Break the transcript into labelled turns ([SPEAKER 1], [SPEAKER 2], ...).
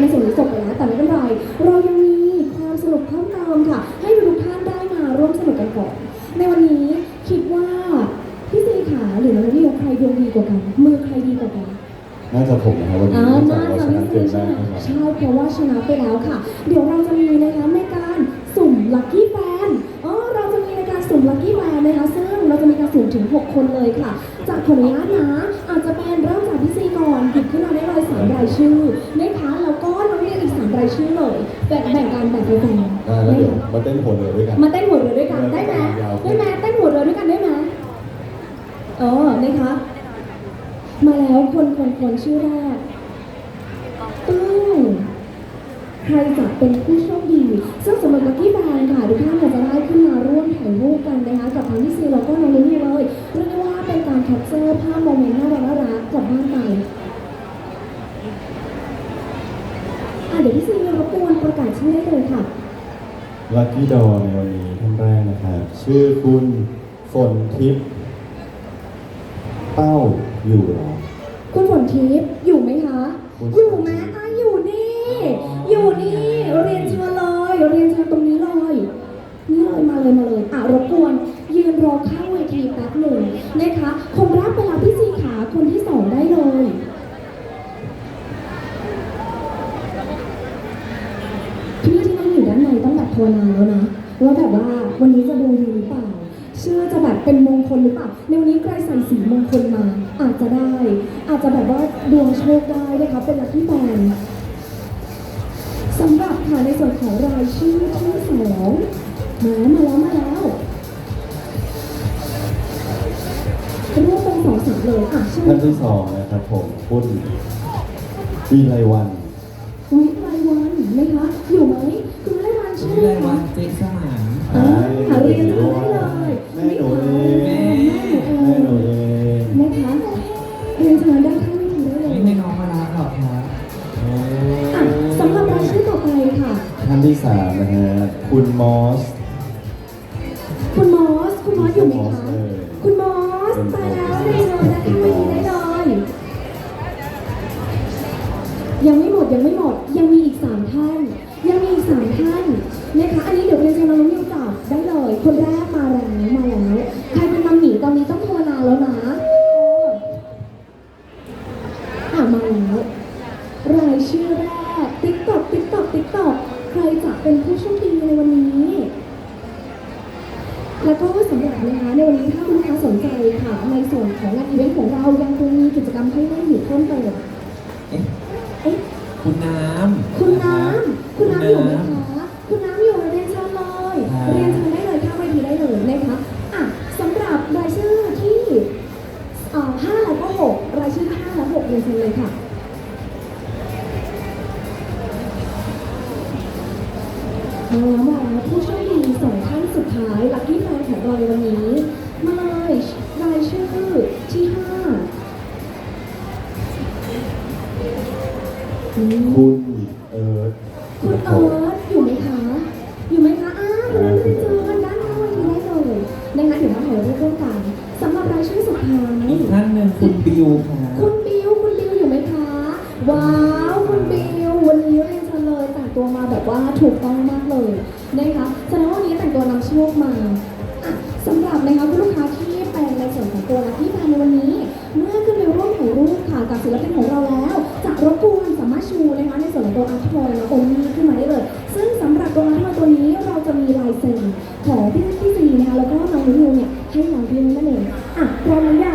[SPEAKER 1] ในส่วนนี้จบไปแล้วแต่ไม่เป็นไร เรายังมีความสนุกเพิ่มเติมค่ะ ให้ทุกท่านได้มาร่วมสนุกกันก่อน ในวันนี้คิดว่าพี่ซีขาหรือน้องนิวใครดวงดีกว่ากัน มือใครดีกว่ากัน
[SPEAKER 2] น่าจะผมนะครับวันนี้
[SPEAKER 1] อ่า
[SPEAKER 2] เนื่องจาก
[SPEAKER 1] น่า
[SPEAKER 2] เรา
[SPEAKER 1] จะ
[SPEAKER 2] ช
[SPEAKER 1] ไม่
[SPEAKER 2] นะเก
[SPEAKER 1] ใช่
[SPEAKER 2] มแร
[SPEAKER 1] ใช่
[SPEAKER 2] กนะครับ
[SPEAKER 1] ใช่เพราะว่าชนะไปแล้วค่ะ เดี๋ยวเราจะมีนะคะในการสุ่มลัคกี้แฟนอ๋อเราจะมีในการสุ่มลัคกี้แฟนนะคะซึ่งเราจะมีการสุ่มถึง 6 คนเลยค่ะ จากผลงานนะอาจจะเป็นเริ่มจากพี่ซีก่อนหยิบขึ้นมาได้เลยสามรายชื่อนะคะ แบ่งแบ่งกันแบ่งเป็นแฟน
[SPEAKER 2] ได้แล้วเดี๋ยวมาเต้นหัวเรือด้วยกัน
[SPEAKER 1] มาเต้นหัวเรือด้วยกันได้ไหมได้ไหมเต้นหัวเรือด้วยกันได้ไหมเออนะคะมาแล้วคนคนคนชื่อแรกตึ้งใครจะเป็นผู้โชคดีซึ่งสำหรับลัคกี้แบนค่ะทุกท่านเนี่ยจะได้ขึ้นมาร่วมถ่ายรูปกันนะคะกับทั้งพี่ซีแล้วก็น้องลิลลี่เลยเรียกได้ว่าเป็นการแคปเจอร์ภาพโมเมนต์น่ารักน่ารักกลับบ้านไปอะเดี๋ยวพี่ซีรบกวนประกาศชื่อได้เลยค่ะ
[SPEAKER 2] ลัคกี้ดอในวันนี้ท่านแรกนะครับ ชื่อคุณฝนทิพย์เป้าอยู่เหรอ
[SPEAKER 1] คุณฝนทิพย์อยู่ไหมคะ
[SPEAKER 2] คุณ
[SPEAKER 1] อยู่ไหมอะอยู่นี่ อยู่นี่ เรียนเชิญเลย เรียนเชิญตรงนี้เลย นี่เลยมาเลยมาเลย อะรบกวนยืนรอข้างเวทีแป๊บหนึ่งนะคะคนแรกไปแล้วพี่ซีขาคนที่สองได้เลย พี่ที่นั่งอยู่ด้านในต้องแบบ ภาวนาแล้วนะว่าแบบว่าวันนี้จะดูดีหรือเปล่าเชื่อจะแบบเป็นมงคลหรือเปล่าในวันนี้ใครใส่สีมงคลมา อาจจะได้ อาจจะแบบว่าดวงโชคได้นะคะเป็นลัคกี้แฟนสำหรับค่ะในส่วนของรายชื่อที่สองมามาแล้วมาแล้วรวบเป็นสองสามเลยอะชื่อ
[SPEAKER 2] ท่านที่สองนะครับผมคุณวีไลวัน
[SPEAKER 1] วิไลวันนะคะอยู่ไหมคุณวิไลวัน ชื่อ
[SPEAKER 3] วิ
[SPEAKER 1] อะ
[SPEAKER 3] ไรวะนเจ๊สมาน
[SPEAKER 1] อ่าหาเรียนรู้ได้เลย
[SPEAKER 2] แม่หนูเอง
[SPEAKER 1] แม่
[SPEAKER 2] แม่หนูเอง
[SPEAKER 1] นะคะเรียนเชิญด้านข้างไม่ทำได้เลย
[SPEAKER 3] ไม่ให้น้องมารับหรอกครับ
[SPEAKER 1] อะสำหรับรายชื่อต่อไปค่ะ
[SPEAKER 2] ท่านที่สามนะฮะ คุณมอส
[SPEAKER 1] คุณมอส คุณมอสอยู่ไหมคะ
[SPEAKER 2] เออ
[SPEAKER 1] คุณมอสไปแล้วเรียนเชิญด้านข้างเวทีได้เลยยังไม่หมดยังไม่หมดยังมีอีกสามท่าน ยังมีอีกสามท่าน นะคะอันนี้เดี๋ยวเรียนเชิญน้องนิวจับได้เลย คนแรกมาแล้วมาแล้วใครเป็นมัมหมี่ตอนนี้ต้องภาวนาแล้วนะเอออะมาแล้วรายชื่อแรกติ๊กตอกติ๊กตอกติ๊กตอกใครจะเป็นผู้โชคดีในวันนี้ แล้วก็สำหรับนะคะในวันนี้ถ้าคุณลูกค้าสนใจค่ะ ในส่วนของงานอีเวนต์ของเรายังคงมีกิจกรรมให้เล่นอยู่เพิ่มเติม
[SPEAKER 3] เอ๊ะ
[SPEAKER 1] เอ๊ะ
[SPEAKER 3] คุณน้ำ
[SPEAKER 1] คุณน้ำคุณน้ำอยู่ไหมคะ คุณน้ำอยู่เรียนเชิญเลย
[SPEAKER 3] ครับ
[SPEAKER 1] เรียนเชิญได้เลยข้างเวทีได้เลยนะคะอะสำหรับรายชื่อที่เอ่อห้าแล้วก็หกรายชื่อที่ห้าและหกเรียนเชิญเลยค่ะมาแล้วมาแล้วผู้โชคดีสองท่านสุดท้ายลัคกี้แฟนของเราในวันนี้มาเลยรายชื่อที่ห้าอืม
[SPEAKER 2] คุณเอิร์ธ
[SPEAKER 1] คุณเอิร์ธ อีกท่านห
[SPEAKER 3] นึ่งคุณบิวครับ
[SPEAKER 1] คุณบิวคุณบิวอยู่ไหมคะ ว้าว คุณบิววันนี้เรียนเชิญเลยแต่งตัวมาแบบว่าถูกต้องมากเลยนะคะแสดงว่าวันนี้แต่งตัวนำโชคมาอะสำหรับนะคะคุณลูกค้าที่เป็นในส่วนของตัวลัคกี้แฟนในวันนี้ เมื่อขึ้นไปร่วมถ่ายรูปค่ะกับศิลปินของเราแล้วจะรบกวนสามารถชูนะคะในส่วนของตัวอาร์ตทอยและโอมี่ขึ้นมาได้เลย ซึ่งสำหรับตัวอาร์ตทอยตัวนี้เรา จะมีลายเซ็นของพี่พี่ซีนะคะแล้วก็น้องนิวเนี่ยให้น้องดิวนั่นเองอะพร้อนุญ